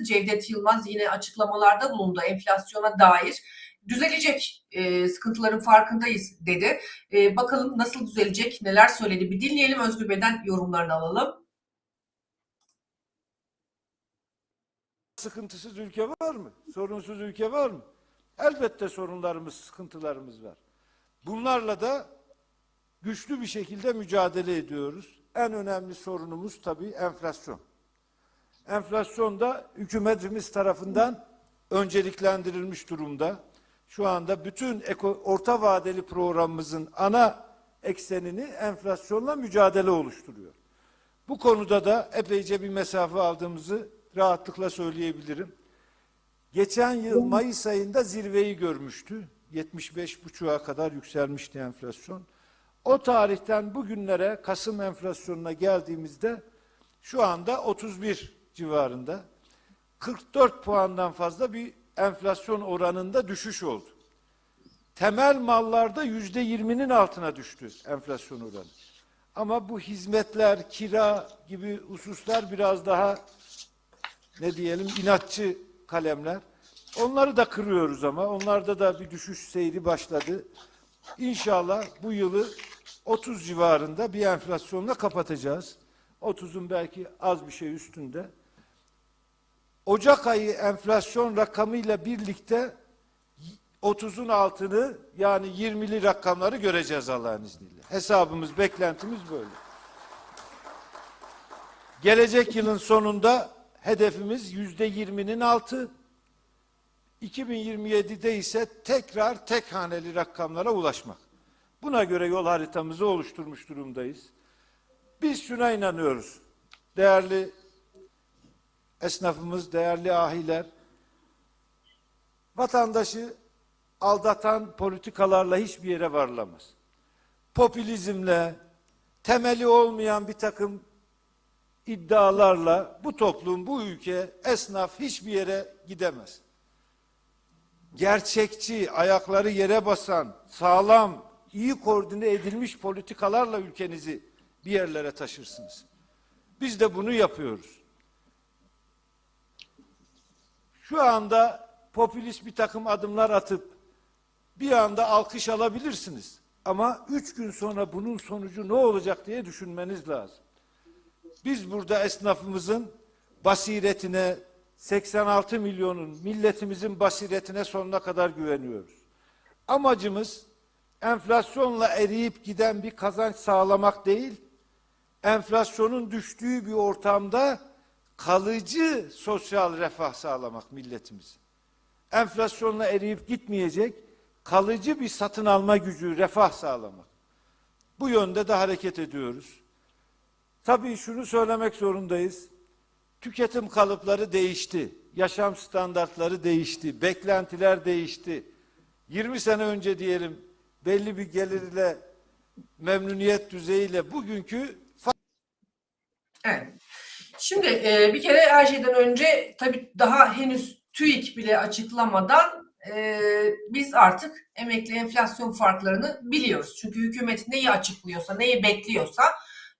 Bankası Cevdet Yılmaz yine açıklamalarda bulundu enflasyona dair. Düzelecek e, sıkıntıların farkındayız dedi. E, bakalım nasıl düzelecek, neler söyledi bir dinleyelim. Özgür Bey'den yorumlarını alalım. Sıkıntısız ülke var mı? Sorunsuz ülke var mı? Elbette sorunlarımız, sıkıntılarımız var. Bunlarla da güçlü bir şekilde mücadele ediyoruz. En önemli sorunumuz tabii enflasyon. Enflasyon da hükümetimiz tarafından önceliklendirilmiş durumda. Şu anda bütün eko, orta vadeli programımızın ana eksenini enflasyonla mücadele oluşturuyor. Bu konuda da epeyce bir mesafe aldığımızı rahatlıkla söyleyebilirim. Geçen yıl Mayıs ayında zirveyi görmüştü. 75,5'a kadar yükselmişti enflasyon. O tarihten bugünlere Kasım enflasyonuna geldiğimizde şu anda 31 civarında. 44 puandan fazla bir enflasyon oranında düşüş oldu. Temel mallarda yüzde yirminin altına düştü enflasyon oranı. Ama bu hizmetler, kira gibi hususlar biraz daha ne diyelim inatçı kalemler. Onları da kırıyoruz ama onlarda da bir düşüş seyri başladı. İnşallah bu yılı 30 civarında bir enflasyonla kapatacağız. 30'un belki az bir şey üstünde. Ocak ayı enflasyon rakamıyla birlikte 30'un altını yani 20'li rakamları göreceğiz Allah'ın izniyle. Hesabımız, beklentimiz böyle. Gelecek yılın sonunda hedefimiz yüzde yirminin altı. 2027'de ise tekrar tek haneli rakamlara ulaşmak. Buna göre yol haritamızı oluşturmuş durumdayız. Biz şuna inanıyoruz. Değerli esnafımız, değerli ahiler, vatandaşı aldatan politikalarla hiçbir yere varılamaz. Popülizmle, temeli olmayan bir takım iddialarla bu toplum, bu ülke, esnaf hiçbir yere gidemez. Gerçekçi, ayakları yere basan, sağlam, iyi koordine edilmiş politikalarla ülkenizi bir yerlere taşırsınız. Biz de bunu yapıyoruz. Şu anda popülist bir takım adımlar atıp bir anda alkış alabilirsiniz. Ama üç gün sonra bunun sonucu ne olacak diye düşünmeniz lazım. Biz burada esnafımızın basiretine, 86 milyonun milletimizin basiretine sonuna kadar güveniyoruz. Amacımız enflasyonla eriyip giden bir kazanç sağlamak değil, enflasyonun düştüğü bir ortamda kalıcı sosyal refah sağlamak milletimiz. Enflasyonla eriyip gitmeyecek, kalıcı bir satın alma gücü, refah sağlamak. Bu yönde de hareket ediyoruz. Tabii şunu söylemek zorundayız. Tüketim kalıpları değişti. Yaşam standartları değişti. Beklentiler değişti. 20 sene önce diyelim belli bir gelirle memnuniyet düzeyiyle bugünkü. Şimdi e, bir kere her şeyden önce tabii daha henüz TÜİK bile açıklamadan e, biz artık emekli enflasyon farklarını biliyoruz. Çünkü hükümet neyi açıklıyorsa, neyi bekliyorsa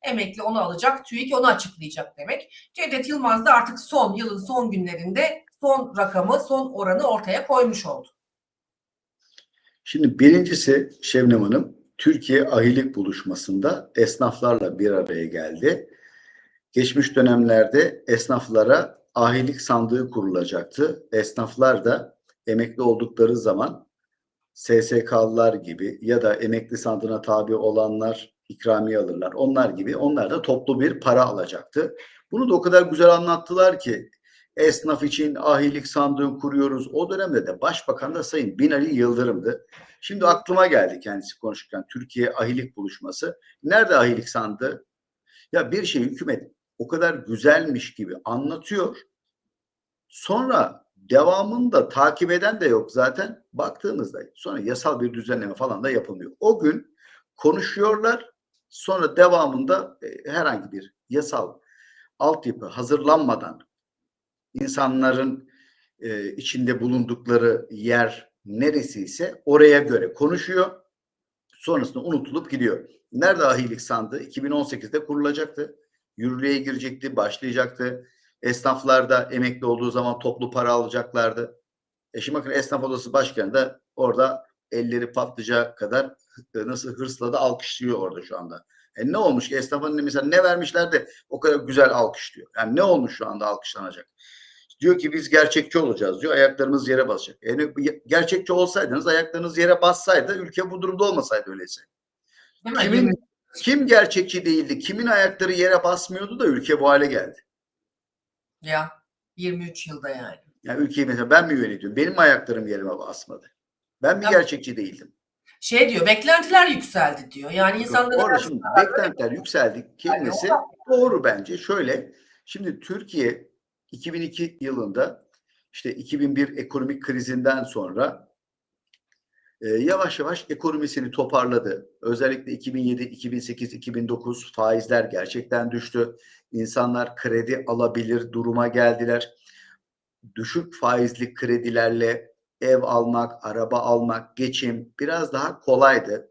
emekli onu alacak, TÜİK onu açıklayacak demek. Cevdet Yılmaz da artık son yılın son günlerinde son rakamı, son oranı ortaya koymuş oldu. Şimdi birincisi Şevnem Hanım, Türkiye ahilik buluşmasında esnaflarla bir araya geldi. Geçmiş dönemlerde esnaflara ahilik sandığı kurulacaktı. Esnaflar da emekli oldukları zaman SSK'lılar gibi ya da emekli sandığına tabi olanlar ikramiye alırlar. Onlar gibi onlar da toplu bir para alacaktı. Bunu da o kadar güzel anlattılar ki esnaf için ahilik sandığı kuruyoruz. O dönemde de başbakan da Sayın Binali Yıldırım'dı. Şimdi aklıma geldi kendisi konuşurken Türkiye ahilik buluşması. Nerede ahilik sandığı? Ya bir şey hükümet o kadar güzelmiş gibi anlatıyor. Sonra devamında takip eden de yok zaten. Baktığımızda sonra yasal bir düzenleme falan da yapılmıyor. O gün konuşuyorlar. Sonra devamında e, herhangi bir yasal altyapı hazırlanmadan insanların e, içinde bulundukları yer neresi ise oraya göre konuşuyor. Sonrasında unutulup gidiyor. Nerede ahilik sandığı? 2018'de kurulacaktı. Yürürlüğe girecekti, başlayacaktı. Esnaflar da emekli olduğu zaman toplu para alacaklardı. E şimdi bakın esnaf odası başkanı da orada elleri patlayacak kadar e, nasıl hırsla da alkışlıyor orada şu anda. E ne olmuş ki esnafın mesela ne vermişler de o kadar güzel alkışlıyor. Yani ne olmuş şu anda alkışlanacak? Diyor ki biz gerçekçi olacağız diyor. Ayaklarımız yere basacak. Yani gerçekçi olsaydınız ayaklarınız yere bassaydı ülke bu durumda olmasaydı öyleyse. Kimin kim gerçekçi değildi? Kimin ayakları yere basmıyordu da ülke bu hale geldi? Ya 23 yılda yani. Yani ülkeyi mesela ben mi yönetiyorum? Benim ayaklarım yerime basmadı. Ben mi Ya- gerçekçi değildim? Şey diyor beklentiler yükseldi diyor. Yani insanların Orada şimdi beklentiler yükseldi kelimesi Yani doğru bence. Şöyle şimdi Türkiye 2002 yılında işte 2001 ekonomik krizinden sonra e, yavaş yavaş ekonomisini toparladı. Özellikle 2007, 2008, 2009 faizler gerçekten düştü. İnsanlar kredi alabilir duruma geldiler. Düşük faizli kredilerle ev almak, araba almak, geçim biraz daha kolaydı.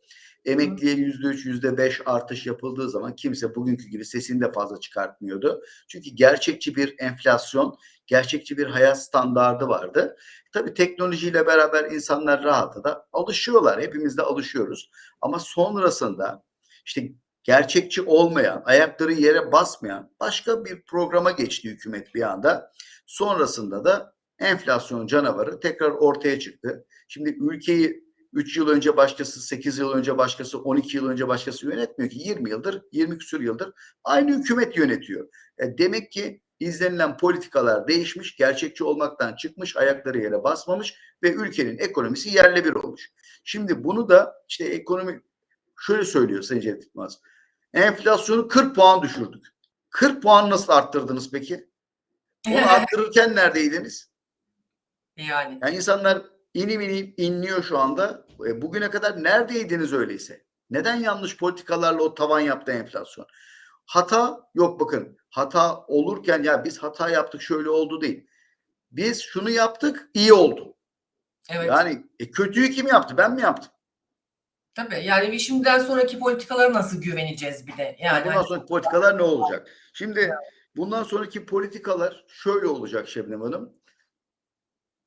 Emekliye yüzde üç, yüzde beş artış yapıldığı zaman kimse bugünkü gibi sesini de fazla çıkartmıyordu. Çünkü gerçekçi bir enflasyon, gerçekçi bir hayat standardı vardı. Tabii teknolojiyle beraber insanlar rahata da alışıyorlar. Hepimiz de alışıyoruz. Ama sonrasında işte gerçekçi olmayan, ayakları yere basmayan başka bir programa geçti hükümet bir anda. Sonrasında da enflasyon canavarı tekrar ortaya çıktı. Şimdi ülkeyi 3 yıl önce başkası, 8 yıl önce başkası, 12 yıl önce başkası yönetmiyor ki 20 yıldır, 20 küsur yıldır aynı hükümet yönetiyor. E demek ki izlenilen politikalar değişmiş, gerçekçi olmaktan çıkmış, ayakları yere basmamış ve ülkenin ekonomisi yerle bir olmuş. Şimdi bunu da işte ekonomi şöyle söylüyor Sayın Cevdet Yılmaz. Enflasyonu 40 puan düşürdük. 40 puan nasıl arttırdınız peki? Onu arttırırken neredeydiniz? yani. Yani insanlar inim inim inliyor şu anda. E, bugüne kadar neredeydiniz öyleyse? Neden yanlış politikalarla o tavan yaptı enflasyon? Hata yok bakın. Hata olurken ya biz hata yaptık şöyle oldu değil. Biz şunu yaptık iyi oldu. Evet. Yani e, kötüyü kim yaptı? Ben mi yaptım? Tabii. Yani bir şimdiden sonraki politikalara nasıl güveneceğiz bir de? Yani bundan hani- sonraki politikalar ne olacak? Şimdi bundan sonraki politikalar şöyle olacak Şebnem Hanım.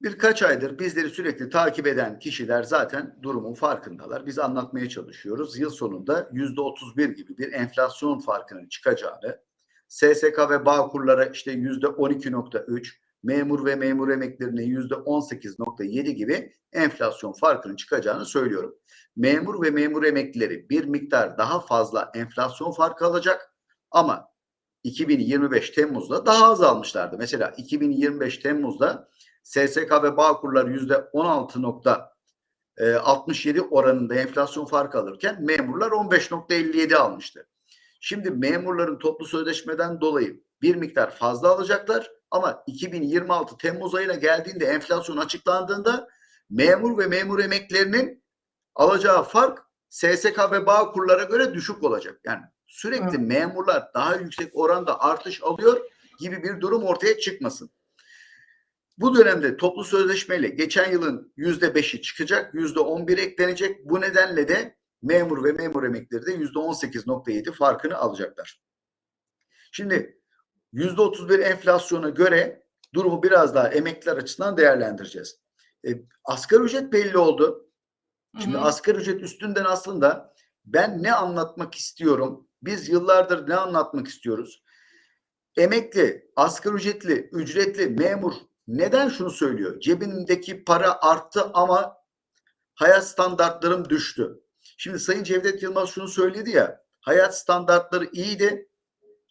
Birkaç aydır bizleri sürekli takip eden kişiler zaten durumun farkındalar. Biz anlatmaya çalışıyoruz. Yıl sonunda yüzde 31 gibi bir enflasyon farkının çıkacağını, SSK ve Bağkurlara işte yüzde 12.3, memur ve memur emeklerine yüzde 18.7 gibi enflasyon farkının çıkacağını söylüyorum. Memur ve memur emeklileri bir miktar daha fazla enflasyon farkı alacak ama 2025 Temmuz'da daha az almışlardı. Mesela 2025 Temmuz'da SSK ve Bağkurlar yüzde 16.67 oranında enflasyon farkı alırken memurlar 15.57 almıştı. Şimdi memurların toplu sözleşmeden dolayı bir miktar fazla alacaklar ama 2026 Temmuz ayına geldiğinde enflasyon açıklandığında memur ve memur emeklerinin alacağı fark SSK ve Bağkurlara göre düşük olacak. Yani sürekli memurlar daha yüksek oranda artış alıyor gibi bir durum ortaya çıkmasın. Bu dönemde toplu sözleşmeyle geçen yılın yüzde beşi çıkacak, yüzde on bir eklenecek. Bu nedenle de memur ve memur emekleri de yüzde on sekiz nokta yedi farkını alacaklar. Şimdi yüzde otuz bir enflasyona göre durumu biraz daha emekliler açısından değerlendireceğiz. E, asgari ücret belli oldu. Şimdi Hı hı. asgari ücret üstünden aslında ben ne anlatmak istiyorum? Biz yıllardır ne anlatmak istiyoruz? Emekli, asgari ücretli, ücretli, memur neden şunu söylüyor? Cebimdeki para arttı ama hayat standartlarım düştü. Şimdi Sayın Cevdet Yılmaz şunu söyledi ya, hayat standartları iyiydi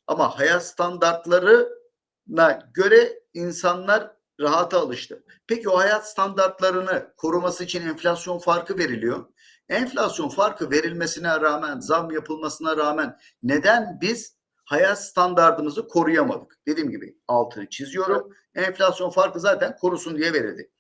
ama hayat standartlarına göre insanlar rahata alıştı. Peki o hayat standartlarını koruması için enflasyon farkı veriliyor. Enflasyon farkı verilmesine rağmen, zam yapılmasına rağmen neden biz hayat standartımızı koruyamadık? Dediğim gibi altını çiziyorum. Enflasyon farkı zaten korusun diye verildi.